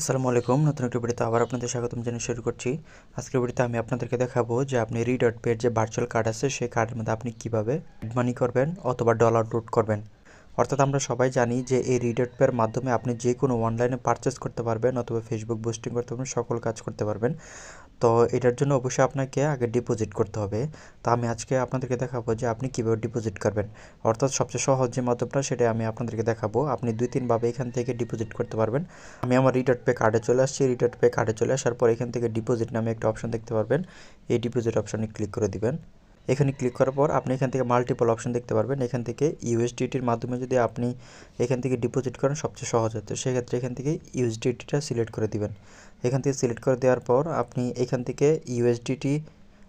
আসসালামু আলাইকুম। নতুন একটি ভিডিওতে আবার আপনাদের স্বাগতম জানিয়ে শুরু করছি। আজকের ভিডিওতে আমি আপনাদেরকে দেখাবো যে আপনি রিডট পের যে ভার্চুয়াল কার্ড আছে, সেই কার্ডের মধ্যে আপনি কীভাবে মানি করবেন অথবা ডলার লোড করবেন। অর্থাৎ আমরা সবাই জানি যে এই রিডট পের মাধ্যমে আপনি যে কোনো অনলাইনে পারচেস করতে পারবেন অথবা ফেসবুক বুস্টিং করতে পারবেন, সকল কাজ করতে পারবেন। তো এটার জন্য অবশ্যই আপনাকে আগে ডিপোজিট করতে হবে। তো আমি আজকে আপনাদেরকে দেখাবো যে আপনি কীভাবে ডিপোজিট করবেন। অর্থাৎ সবচেয়ে সহজ যে মাধ্যমটা সেটা আমি আপনাদেরকে দেখাবো। আপনি দুই তিনভাবে এখান থেকে ডিপোজিট করতে পারবেন। আমি আমার রিটার্ন পে কার্ডে চলে আসছি। রিটার্ন পে কার্ডে চলে আসার পর এখান থেকে ডিপোজিট নামে একটা অপশন দেখতে পারবেন। এই ডিপোজিট অপশনে ক্লিক করে দিবেন। এখানে ক্লিক করার পর আপনি এখান থেকে মাল্টিপল অপশন দেখতে পারবেন। এখান থেকে ইউএসডিটির মাধ্যমে যদি আপনি এখান থেকে ডিপোজিট করেন, সবচেয়ে সহজ হতো সেক্ষেত্রে এখান থেকে ইউএসডিটিটা সিলেক্ট করে দিবেন। এখান থেকে সিলেক্ট করে দেওয়ার পর আপনি এখান থেকে ইউএসডিটি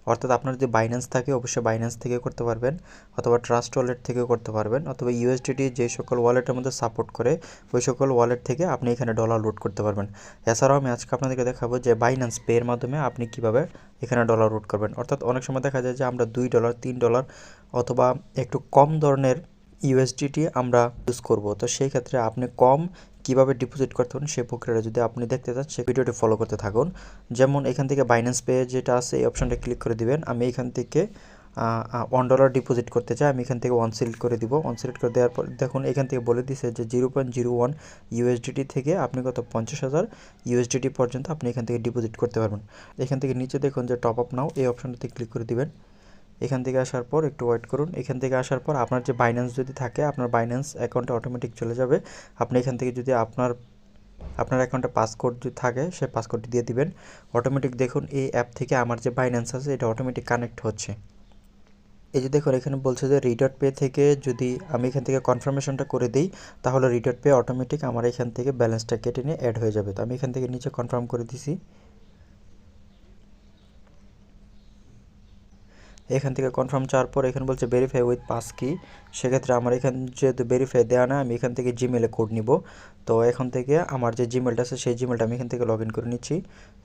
অর্থাৎ আপনার যদি বাইন্যান্স থাকে, অবশ্যই বাইন্যান্স থেকে করতে পারবেন, অথবা ট্রাস্ট ওয়ালেট থেকেও করতে পারবেন, অথবা ইউএসডিটি যে সকল ওয়ালেটের মধ্যে সাপোর্ট করে, ওই সকল ওয়ালেট থেকে আপনি এখানে ডলার লোড করতে পারবেন। এছাড়াও আমি আজকে আপনাদেরকে দেখাবো যে বাইন্যান্স পের মাধ্যমে আপনি কীভাবে এখানে ডলার লোড করবেন। অর্থাৎ অনেক সময় দেখা যায় যে আমরা দুই ডলার তিন ডলার অথবা একটু কম ধরনের ইউএসডিটি আমরা ইউজ করব। তো সেই ক্ষেত্রে আপনি কম কীভাবে ডিপোজিট করতে পারেন সেই প্রক্রিয়াটা যদি আপনি দেখতে চান, সেই ভিডিওটি ফলো করতে থাকুন। যেমন এখান থেকে বাইন্যান্স পে যেটা আছে, এই অপশনটা ক্লিক করে দিবেন। আমি এখান থেকে ওয়ান ডলার ডিপোজিট করতে চাই, আমি এখান থেকে ওয়ান সিলেক্ট করে দিব। ওয়ান সিলেক্ট করে দেওয়ার পর, দেখুন এখান থেকে বলে দিছে যে zero point zero one USDT থেকে আপনি কত? পঞ্চাশ হাজার ইউএসডিটি পর্যন্ত আপনি এখান থেকে ডিপোজিট করতে পারবেন। এখান থেকে নিচে দেখুন যে টপ আপ নাও এই অপশনটাতে ক্লিক করে দিবেন। এখান থেকে আসার পর একটু ওয়েট করুন। এখান থেকে আসার পর আপনার যে বাইন্যান্স যদি থাকে, আপনার বাইন্যান্স অ্যাকাউন্টে অটোমেটিক চলে যাবে। আপনি এখান থেকে যদি আপনার আপনার অ্যাকাউন্টে পাসকোড যদি থাকে সেই পাসকোডটি দিয়ে দিবেন। অটোমেটিক দেখুন, এই অ্যাপ থেকে আমার যে বাইন্যান্স আছে, এটা অটোমেটিক কানেক্ট হচ্ছে। এই যে দেখুন, এখানে বলছে যে রিডট পে থেকে যদি আমি এখান থেকে কনফার্মেশনটা করে দিই, তাহলে রিডট পে অটোমেটিক আমার এখান থেকে ব্যালেন্সটা কেটে নিয়ে অ্যাড হয়ে যাবে। তো আমি এখান থেকে নিচে কনফার্ম করে দিছি। এখান থেকে কনফার্ম চাওয়ার পর এখানে বলছে ভেরিফাই উইথ পাস কি সেক্ষেত্রে আমার এখান যেহেতু ভেরিফাই দেওয়া না আমি এখান থেকে জিমেলে কোড নিব। তো এখান থেকে আমার যে জিমেলটা আছে, সেই জিমেলটা আমি এখান থেকে লগ করে নিচ্ছি।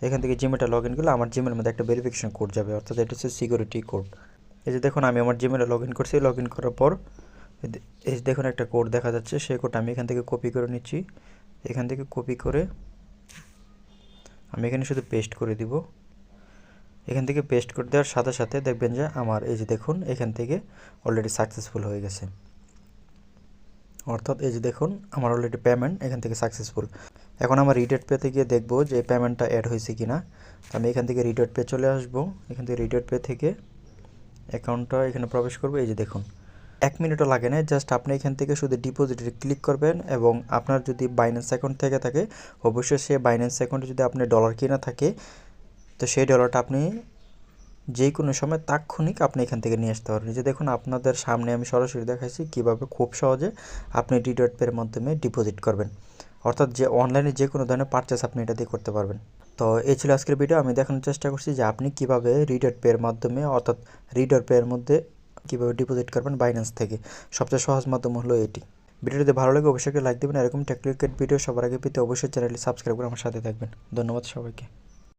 এখান থেকে জিমেলটা লগ ইন করলে আমার জিমেলের মধ্যে একটা ভেরিফিকেশন কোড যাবে, অর্থাৎ এটা হচ্ছে সিকিউরিটি কোড এই যে দেখুন, আমি আমার জিমেলে লগ ইন করছি লগ ইন করার পর এই দেখুন একটা কোড দেখা যাচ্ছে, সেই কোডটা আমি এখান থেকে কপি করে নিচ্ছি। এখান থেকে কপি করে আমি এখানে শুধু পেস্ট করে দিব। এখান থেকে পেস্ট করে দেওয়ার সাথে সাথে দেখবেন যে আমার এই যে দেখুন, এখান থেকে অলরেডি সাকসেসফুল হয়ে গেছে। অর্থাৎ এই যে দেখুন, আমার অলরেডি পেমেন্ট এখান থেকে সাকসেসফুল এখন আমার রিডেট পেতে গিয়ে দেখব যে পেমেন্টটা অ্যাড হয়েছে কি না আমি এখান থেকে রিডেট পে চলে আসব। এখান থেকে রিডেট পে থেকে অ্যাকাউন্টটা এখানে প্রবেশ করব। এই যে দেখুন, এক মিনিটও লাগে না জাস্ট আপনি এখান থেকে শুধু ডিপোজিটে ক্লিক করবেন এবং আপনার যদি বাইন্যান্স অ্যাকাউন্ট থেকে থাকে, অবশ্যই সে বাইন্যান্স অ্যাকাউন্টে যদি আপনি ডলার কিনা থাকে তো সেই ডলারটা আপনি যে কোনো সময় তাৎক্ষণিক আপনি এখান থেকে নিয়ে আসতে পারবেন। যে দেখুন, আপনাদের সামনে আমি সরাসরি দেখাইছি কীভাবে খুব সহজে আপনি ডি ডট পের মাধ্যমে ডিপোজিট করবেন। অর্থাৎ যে অনলাইনে যে কোনো ধরনের পারচেস আপনি এটা দিয়ে করতে পারবেন। তো এই ছিল আজকের ভিডিও আমি দেখানোর চেষ্টা করছি যে আপনি কীভাবে রিডট পের মাধ্যমে, অর্থাৎ রিডট পের মধ্যে কীভাবে ডিপোজিট করবেন বাইন্যান্স থেকে। সবচেয়ে সহজ মাধ্যম হলো এটি। ভিডিওটি ভালো লাগে অবশ্যই লাইক দেবেন। এরকম টেকনিক্যাল ভিডিও সবার আগে পেতে অবশ্যই চ্যানেলটি সাবস্ক্রাইব করে আমার সাথে থাকবেন। ধন্যবাদ সবাইকে।